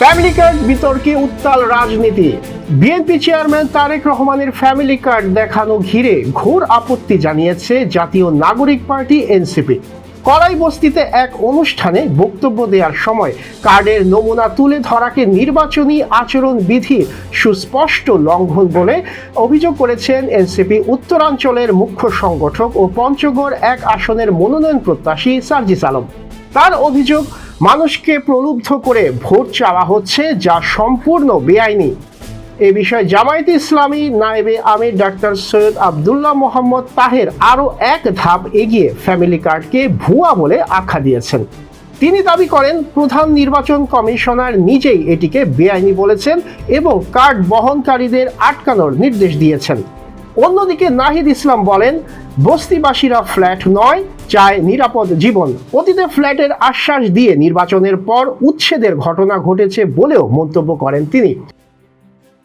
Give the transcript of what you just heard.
Family card বিতর্কে উত্তাল রাজনীতি। বিএনপি চেয়ারম্যান তারেক রহমানের ফ্যামিলি কার্ড দেখানো ঘিরে ঘোর আপত্তি জানিয়েছে জাতীয় নাগরিক পার্টি এনসিপি কড়াই বস্তিতে এক অনুষ্ঠানে বক্তব্য দেওয়ার সময় কার্ডের নমুনা তুলে ধরাকে নির্বাচনী আচরণ বিধির সুস্পষ্ট লঙ্ঘন বলে অভিযোগ করেছেন এনসিপি উত্তরাঞ্চলের মুখ্য সংগঠক ও পঞ্চগড় এক আসনের মনোনয়ন প্রত্যাশী সার্জিস আলম। তার অভিযোগ মানুষকে প্রলুব্ধ করে ভোট চাওয়া হচ্ছে যা সম্পূর্ণ বেআইনি। এ বিষয়ে জামায়াতে ইসলামী নায়েবে আমির ডাক্তার সৈয়দ আবদুল্লাহ মোহাম্মদ তাহের আরও এক ধাপ এগিয়ে ফ্যামিলি কার্ডকে ভুয়া বলে আখ্যা দিয়েছেন। তিনি দাবি করেন, প্রধান নির্বাচন কমিশনার নিজেই এটিকে বেআইনি বলেছেন এবং কার্ড বহনকারীদের আটকানোর নির্দেশ দিয়েছেন। অন্যদিকে নাহিদ ইসলাম বলেন, বস্তিবাসীরা ফ্ল্যাট নয়, চায় নিরাপদ জীবন। অতীতে ফ্ল্যাটের আশ্বাস দিয়ে নির্বাচনের পর উচ্ছেদের ঘটনা ঘটেছে বলেও মন্তব্য করেন তিনি।